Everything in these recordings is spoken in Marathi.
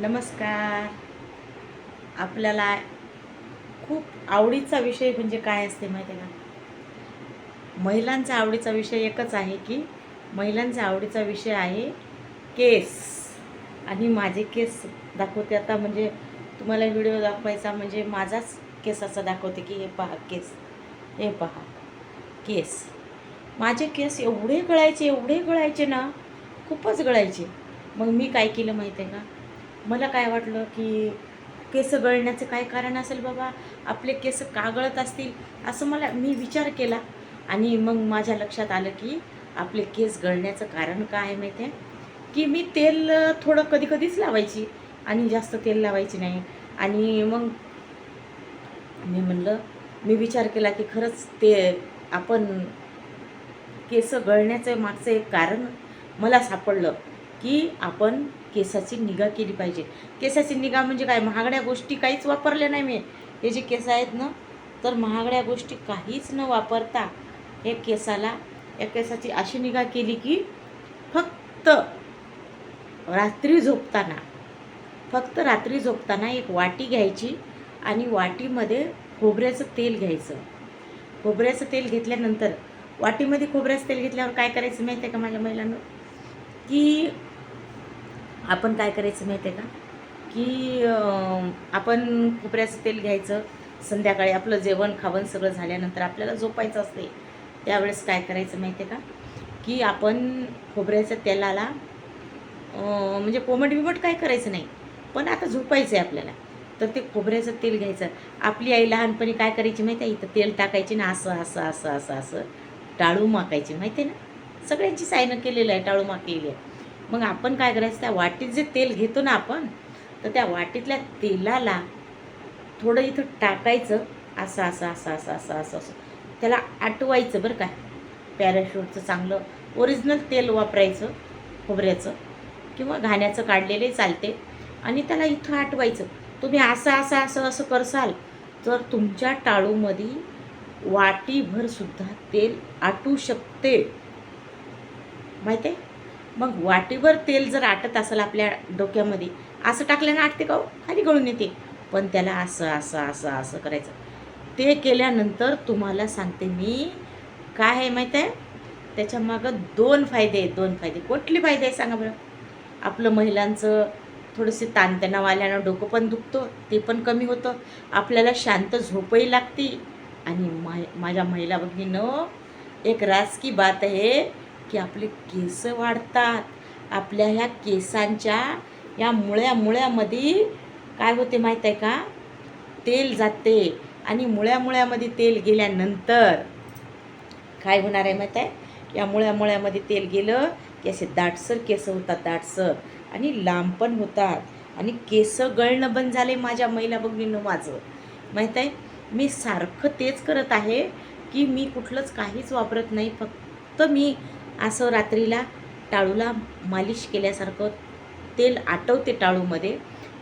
नमस्कार. आपल्याला खूप आवडीचा विषय म्हणजे काय असते माहिती आहे का? महिलांचा आवडीचा विषय एकच आहे की महिलांचा आवडीचा विषय आहे केस. आणि माझे केस दाखवते आता म्हणजे तुम्हाला व्हिडिओ दाखवायचा म्हणजे माझाच केस असा दाखवते की हे पहा केस. हे पहा केस. माझे केस एवढे गळायचे एवढे गळायचे ना खूपच गळायचे. मग मी काय केलं माहिती आहे का? मला काय वाटलं की केस गळण्याचं काय कारण असेल बाबा? आपले केस का गळत असतील असं मला मी विचार केला. आणि मग माझ्या लक्षात आलं की आपले केस गळण्याचं कारण काय आहे माहिती आहे? की मी तेल थोडं कधी कधीच लावायची आणि जास्त तेल लावायची नाही. आणि मग मी म्हणलं मी विचार केला की खरंच ते आपण केस गळण्याचं मागचं एक कारण मला सापडलं की आपण केसाची निगा केली पाहिजे. केसाची निगा म्हणजे काय? महागड्या गोष्टी काहीच वापरल्या नाही मी. हे जे केस आहेत ना तर महागड्या गोष्टी काहीच न वापरता हे केसाला या केसाची अशी निगा केली की फक्त रात्री झोपताना फक्त रात्री झोपताना एक वाटी घ्यायची आणि वाटीमध्ये खोबऱ्याचं तेल घ्यायचं. खोबऱ्याचं तेल घेतल्यानंतर वाटीमध्ये खोबऱ्याचं तेल घेतल्यावर काय करायचं माहिती आहे का माझ्या महिलांना? की आपण काय करायचं माहिती आहे का की आपण खोबऱ्याचं तेल घ्यायचं संध्याकाळी आपलं जेवण खावण सगळं झाल्यानंतर आपल्याला झोपायचं असते. त्यावेळेस काय करायचं माहिती आहे का? की आपण खोबऱ्याच्या तेलाला म्हणजे कोमट बिमट काय करायचं नाही पण आता झोपायचं आहे आपल्याला. तर ते खोबऱ्याचं तेल घ्यायचं. आपली आई लहानपणी काय करायची माहिती आहे इथं तेल टाकायची ना असं असं असं असं असं टाळू माकायची. माहिती आहे ना? सगळ्यांची सायनं केलेलं आहे टाळू माकलेली आहे. मग आपण काय करायचं? त्या वाटीत जे तेल घेतो ना आपण तर त्या वाटीतल्या तेलाला थोडं इथं टाकायचं. असं असं असं असं असं असं असं. त्याला आटवायचं बरं का. पॅराशूटचं चांगलं ओरिजिनल तेल वापरायचं खोबऱ्याचं किंवा घाण्याचं काढलेले चालते. आणि त्याला इथं आटवायचं. तुम्ही असं असं असं असं करसाल तर तुमच्या टाळूमध्ये वाटीभरसुद्धा तेल आटू शकते. माहिती आहे? मग वाटीभर तेल जर आटत असेल आपल्या डोक्यामध्ये असं टाकल्यानं आटते का हो? खाली गळून येते. पण त्याला असं असं असं असं करायचं. ते केल्यानंतर तुम्हाला सांगते मी काय आहे माहीत आहे? त्याच्यामागं दोन फायदे आहेत दोन फायदे. कुठले फायदे आहे सांगा बरं? आपलं महिलांचं थोडंसे ताणतणाव आल्यानं डोकं पण दुखतं ते पण कमी होतं. आपल्याला शांत झोपही लागते. आणि मा माझ्या महिला भगिनीनं एक राजकी बात आहे. की आपले केस वाढतात. आपल्या ह्या केसांच्या या मुळ्या मुळ्यामध्ये काय होते माहीत आहे का? तेल जाते आणि मुळ्या मुळ्यामध्ये तेल गेल्यानंतर काय होणार आहे माहीत आहे या मुळ्या मुळ्यामध्ये तेल गेलं की असे दाटसर केस होतात दाटसर. आणि लांब पण होतात. आणि केस गळणं बंद झाले माझ्या महिला बघणीनं माझं. माहीत आहे मी सारखं तेच करत आहे की मी कुठलंच काहीच वापरत नाही. फक्त मी असं रात्रीला टाळूला मालिश केल्यासारखं तेल आटवते टाळूमध्ये.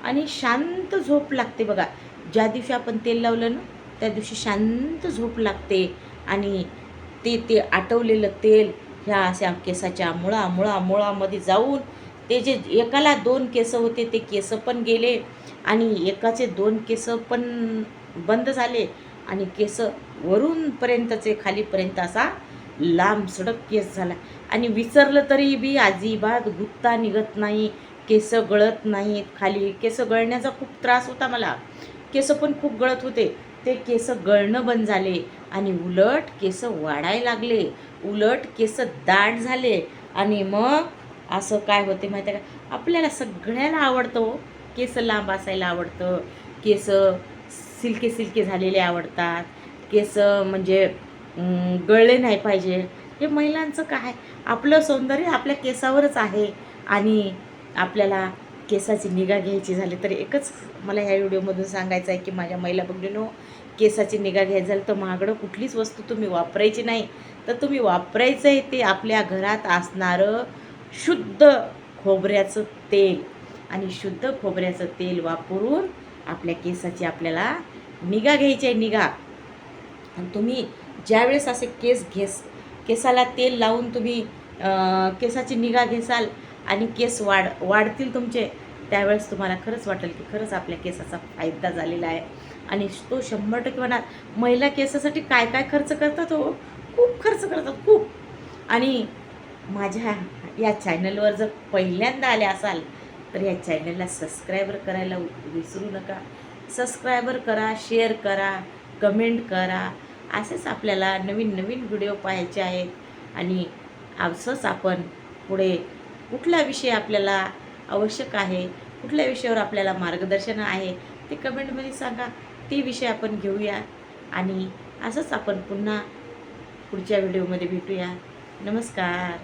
आणि शांत झोप लागते बघा. ज्या दिवशी आपण तेल लावलं ना त्या दिवशी शांत झोप लागते. आणि ते ते आटवलेलं तेल ह्या अशा केसाच्या मुळा मुळा मुळामध्ये जाऊन ते जे एकाला दोन केस होते ते केस पण गेले आणि एकाचे दोन केस पण बंद झाले आणि केस वरूनपर्यंतचे खालीपर्यंत असा लांब सडक केस झाला. आणि विसरलं तरी बी अजिबात गुत्ता निघत नाही केस गळत नाहीत खाली. केस गळण्याचा खूप त्रास होता मला. केस पण खूप गळत होते. ते केस गळणं बंद झाले आणि उलट केस वाढायला लागले. उलट केस दाट झाले. आणि मग असं काय होते माहिती आहे का? आपल्याला सगळ्याला आवडतं हो. केस लांब असायला आवडतं. केस सिल्के सिल्के झालेले आवडतात. केस म्हणजे गळले नाही पाहिजे. हे महिलांचं काय? आपलं सौंदर्य आपल्या केसावरच आहे आणि आपल्याला केसाची निगा घ्यायची झाली तर एकच मला ह्या व्हिडिओमधून सांगायचं आहे की माझ्या महिला भगिनीनो केसाची निगा घ्यायची झाली तर महागडं कुठलीच वस्तू तुम्ही वापरायची नाही. तर तुम्ही वापरायचं आहे ते आपल्या घरात असणारं शुद्ध खोबऱ्याचं तेल आणि शुद्ध खोबऱ्याचं तेल वापरून आपल्या केसाची आपल्याला निगा घ्यायची आहे निगा. आणि तुम्ही ज्यावेळेस असे केस घेस केसाला तेल लावून तुम्ही केसाची निगा घेसाल आणि केस वाढ वाढतील तुमचे त्यावेळेस तुम्हाला खरंच वाटेल की खरंच आपल्या केसाचा फायदा झालेला आहे. आणि तो शंभर टक्के म्हणा महिला केसासाठी काय काय खर्च करतात हो? खूप खर्च करतात खूप. आणि माझ्या या चॅनलवर जर पहिल्यांदा आले असाल तर या चॅनलला सबस्क्रायबर करायला विसरू नका. सबस्क्रायबर करा शेअर करा कमेंट करा. असेच आपल्याला नवीन नवीन व्हिडिओ पाहायचे आहेत. आणि असंच आपण पुढे कुठला विषय आपल्याला आवश्यक आहे कुठल्या विषयावर आपल्याला मार्गदर्शन आहे ते कमेंटमध्ये सांगा. ते विषय आपण घेऊया आणि असंच आपण पुन्हा पुढच्या व्हिडिओमध्ये भेटूया. नमस्कार.